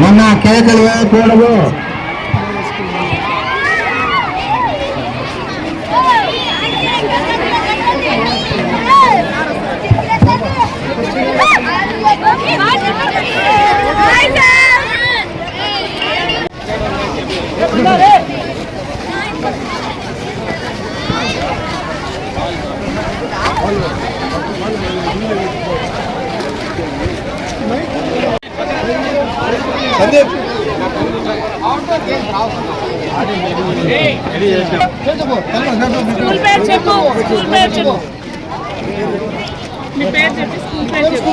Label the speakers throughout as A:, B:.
A: ನನ್ನ ಕೇಕಲ್ವೇ ಕೇಳಲು వేయకూడదు
B: స్కూల్ పేరు చెప్పు స్కూల్ పేరు చెప్పు మీ పేరు చెప్పి స్కూల్ పేరు చెప్పు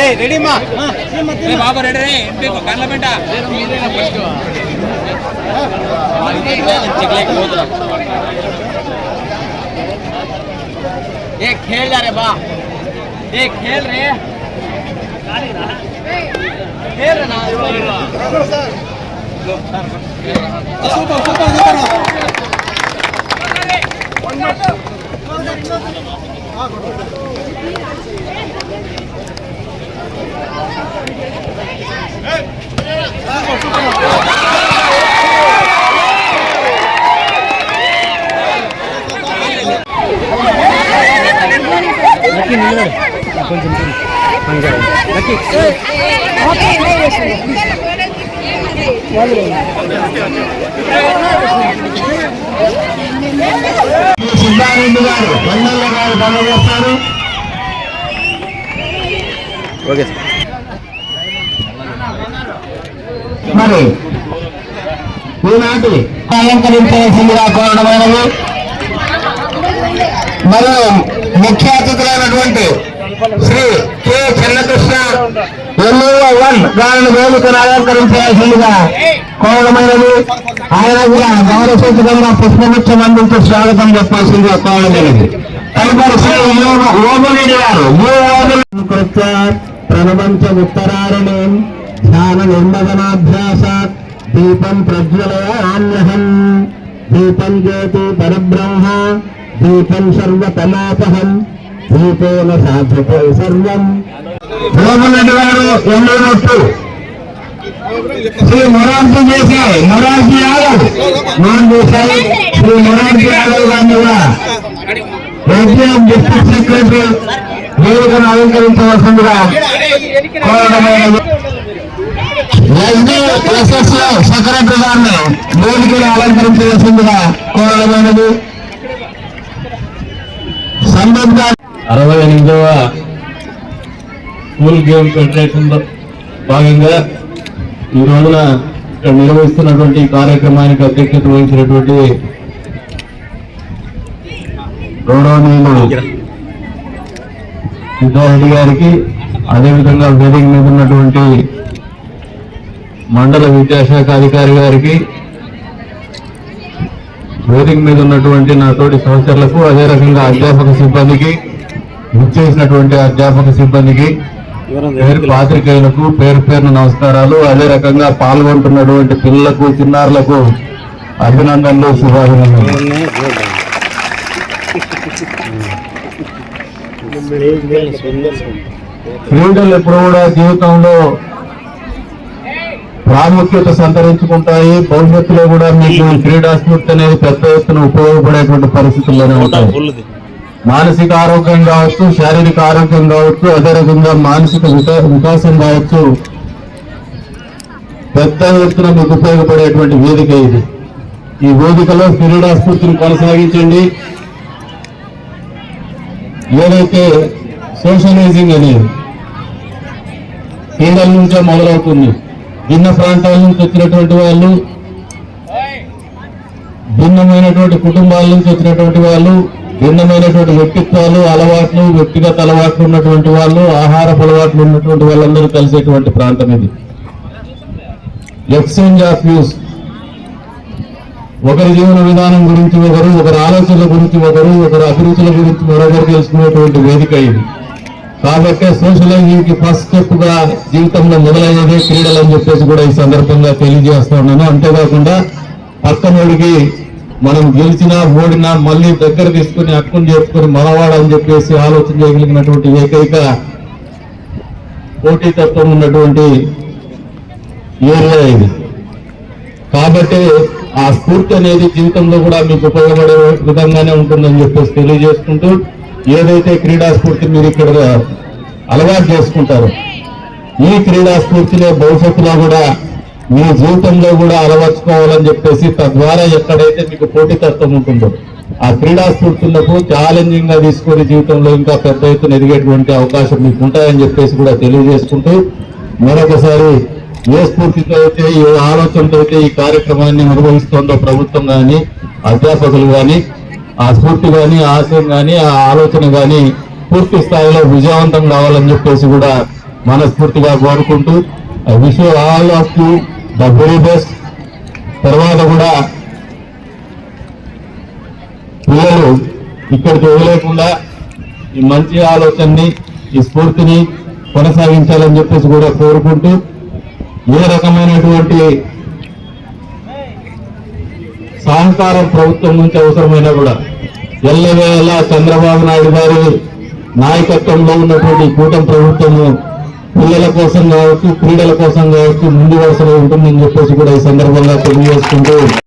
C: ಏ ರೆಡಿ ಮಾ? ಬಾಬಾ ರೆಡಿ ರೀ ಬೇಕು ಏ ಖೇಲ್ ಬಾ. ಏ ಖೇಲ್ ರೇ ಖೇಲ್ ना
A: సిద్ధారెడ్డి గారు వందల గారు పనిచేస్తారు
D: ఓకే
A: మరి ఈనాటి అలంకరించాల్సిందిగా కోరడమైనవి మరియు ముఖ్య అతిథులైనటువంటి Shri K Chennakrishna. MLA one గారిని వేదికను అలంకరించాల్సిందిగా కోరడమైనది. ఆయన కూడా గౌరవ సూచకంగా పుష్పగుచ్చం అందించే స్వాగతం చెప్పాల్సిందిగా కోరడమైనది. తదుపరి శ్రీ ఓమరెడ్డి గారు. ప్రణవంచ ఉత్తరారణం. ధ్యాన నిర్మదనాభ్యాసాత్. దీపం ప్రజ్వలయామ్యహం దీపం జ్యోతి పరబ్రహ్మ. దీపం సర్వతమాపహం. దీపేన సాధతే సర్వం. భోగరెడ్డి గారు ఎన్నోనొట్టు శ్రీ మొరార్జీ దేశాయ్ మొరార్జీ యాదవ్. నాన్ దేశాయ్ శ్రీ మొరార్జీ యాదవ్ గారిని కూడా ఏపీఎం డిస్ట్రిక్ట్ సెక్రటరీ వేదికను అలంకరించవలసిందిగా కోరడమైనది. S D S S secretary గారిని వేదికను అలంకరించవలసిందిగా కోరడమైనది.
E: అరవై ఎనిమిదవ స్కూల్ గేమ్ ఫెడరేషన్ భాగంగా ఈ రోజున ఇక్కడ నిర్వహిస్తున్నటువంటి కార్యక్రమానికి అధ్యక్షత వహించినటువంటి గౌరవనీయులు సిద్ధారెడ్డి గారికి అదేవిధంగా వేదిక మీద ఉన్నటువంటి మండల విద్యాశాఖ అధికారి గారికి వేదిక మీద ఉన్నటువంటి నా తోటి సహచరులకు అదే రకంగా అధ్యాపక సిబ్బందికి ఇచ్చేసినటువంటి అధ్యాపక సిబ్బందికి పేరు పాత్రికేయులకు పేరు పేరున నమస్కారాలు. అదే రకంగా పాల్గొంటున్నటువంటి పిల్లలకు చిన్నారులకు అభినందనలు శుభాభినందనలు. క్రీడలు ఎప్పుడు కూడా జీవితంలో ప్రాముఖ్యత సంతరించుకుంటాయి. భవిష్యత్తులో కూడా మీకు క్రీడా స్ఫూర్తి అనేది పెద్ద ఎత్తున ఉపయోగపడేటువంటి పరిస్థితుల్లోనే ఉంటాయి. మానసిక ఆరోగ్యం కావచ్చు శారీరక ఆరోగ్యం కావచ్చు అదే రకంగా మానసిక వికా- వికాసం కావచ్చు పెద్ద ఎత్తున మీకు ఉపయోగపడేటువంటి వేదిక ఇది. ఈ వేదికలో క్రీడా స్ఫూర్తిని కొనసాగించండి. ఏదైతే సోషలైజింగ్ అనేది క్రీడల నుంచే మొదలవుతుంది భిన్న ప్రాంతాల నుంచి వచ్చినటువంటి వాళ్ళు భిన్నమైనటువంటి కుటుంబాల నుంచి వచ్చినటువంటి వాళ్ళు భిన్నమైనటువంటి వ్యక్తిత్వాలు అలవాట్లు వ్యక్తిగత అలవాట్లు ఉన్నటువంటి వాళ్ళు ఆహారపు అలవాట్లు ఉన్నటువంటి వాళ్ళందరూ కలిసేటువంటి ప్రాంతం ఇది. ఎక్స్చేంజ్ ఆఫ్ వ్యూస్ ఒకరి జీవన విధానం గురించి ఒకరు ఒకరి ఆలోచనల గురించి ఒకరు ఒకరి అభిరుచుల గురించి మరొకరు తెలుసుకునేటువంటి వేదిక ఇది. కాబట్టి సోషలైజింగ్ ఫస్ట్ స్టెప్గా జీవితంలో మొదలయ్యేదే క్రీడలు అని చెప్పేసి కూడా ఈ సందర్భంగా తెలియజేస్తా ఉన్నాను. అంతేకాకుండా పక్కనోడికి మనం గెలిచినా ఓడినా మళ్ళీ దగ్గర తీసుకుని అక్కుని చేసుకుని అని చెప్పేసి ఆలోచన చేయగలిగినటువంటి ఏకైక పోటీతత్వం ఉన్నటువంటి ఏరియా ఇది. కాబట్టి ఆ స్ఫూర్తి అనేది జీవితంలో కూడా మీకు ఉపయోగపడే విధంగానే ఉంటుందని చెప్పేసి తెలియజేసుకుంటూ ఏదైతే క్రీడా స్ఫూర్తి మీరు ఇక్కడ అలవాటు చేసుకుంటారో ఈ క్రీడా స్ఫూర్తినే భవిష్యత్తులో కూడా మీ జీవితంలో కూడా అలవర్చుకోవాలని చెప్పేసి తద్వారా ఎక్కడైతే మీకు పోటీతత్వం ఉంటుందో ఆ క్రీడా స్ఫూర్తి ఛాలెంజింగ్గా తీసుకొని జీవితంలో ఇంకా పెద్ద ఎత్తున ఎదిగేటువంటి అవకాశం మీకు ఉంటాయని చెప్పేసి కూడా తెలియజేసుకుంటూ మరొకసారి ఏ స్ఫూర్తితో అయితే ఏ ఆలోచనతో అయితే ఈ కార్యక్రమాన్ని నిర్వహిస్తుందో ప్రభుత్వం కానీ అధ్యాపకులు కానీ ఆ స్ఫూర్తి కానీ ఆశయం కానీ ఆ ఆలోచన కానీ పూర్తి స్థాయిలో విజయవంతం కావాలని చెప్పేసి కూడా మనస్ఫూర్తిగా కోరుకుంటూ I wish all of you the very best తర్వాత కూడా పిల్లలు ఇక్కడికి వదిలేకుండా ఈ మంచి ఆలోచనని ఈ స్ఫూర్తిని కొనసాగించాలని చెప్పేసి కూడా కోరుకుంటూ ఏ రకమైనటువంటి సహకారం ప్రభుత్వం నుంచి అవసరమైనా కూడా ఎల్లవేళ చంద్రబాబు నాయుడు గారి నాయకత్వంలో ఉన్నటువంటి కూటమి ప్రభుత్వము పిల్లల కోసం కావచ్చు క్రీడల కోసం కావచ్చు ముందు వరుసలో ఉంటుందని చెప్పేసి కూడా ఈ సందర్భంగా తెలియజేసుకుంటూ